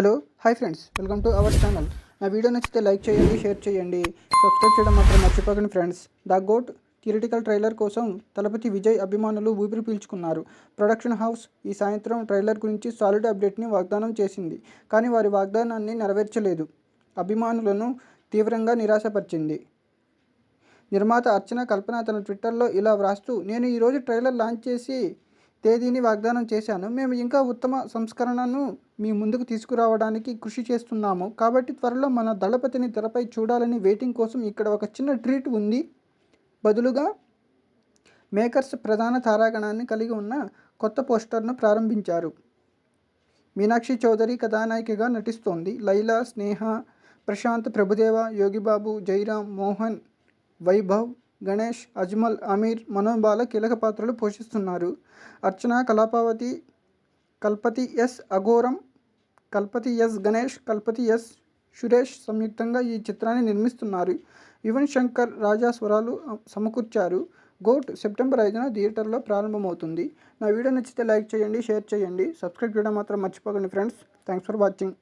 Hello hi friends. Welcome to our channel. నా video నచ్చితే like చేయండి షేర్ చేయండి. సబ్స్క్రైబ్ చేయడం మాత్రం మర్చిపోకండి friends. The goat theatrical trailer కోసం తలపతి విజయ్ అభిమానులు ఊపిరి పీల్చుకున్నారు. ప్రొడక్షన్ హౌస్ ఈ సాయంత్రం ట్రైలర్ గురించి సాలిడ్ అప్డేట్ని వాగ్దానం చేసింది కానీ వారి వాగ్దానాన్ని నెరవేర్చలేదు. అభిమానులను తీవ్రంగా నిరాశపరిచింది. నిర్మాత అర్చన కల్పన తన ట్విట్టర్లో ఇలా వ్రాస్తూ నేను ఈరోజు ట్రైలర్ లాంచ్ చేసి తేదీని వాగ్దానం చేశాను. మేము ఇంకా ఉత్తమ సంస్కరణను మీ ముందుకు తీసుకురావడానికి కృషి చేస్తున్నాము. కాబట్టి త్వరలో మన దళపతిని తెరపై చూడాలని వెయిటింగ్ కోసం ఇక్కడ ఒక చిన్న ట్రీట్ ఉంది. బదులుగా మేకర్స్ ప్రధాన తారాగణాన్ని కలిగి ఉన్న కొత్త పోస్టర్ను ప్రారంభించారు. మీనాక్షి చౌదరి కథానాయికగా నటిస్తోంది. లైలా స్నేహ ప్రశాంత్ ప్రభుదేవ యోగిబాబు జైరామ్ మోహన్ వైభవ్ గణేష్ అజ్మల్ అమీర్ మనోబాల కీలక పాత్రలు పోషిస్తున్నారు. Archana కళాపావతి Kalpathi S. Aghoram Kalpathi S. Ganesh Kalpathi S. Suresh సంయుక్తంగా ఈ చిత్రాన్ని నిర్మిస్తున్నారు. యువన్ శంకర్ రాజా స్వరాలు సమకూర్చారు. గోట్ సెప్టెంబర్ ఐదున థియేటర్లో ప్రారంభమవుతుంది. నా వీడియో నచ్చితే లైక్ చేయండి షేర్ చేయండి. సబ్స్క్రైబ్ చేయడం మాత్రం మర్చిపోకండి ఫ్రెండ్స్. Thanks for watching.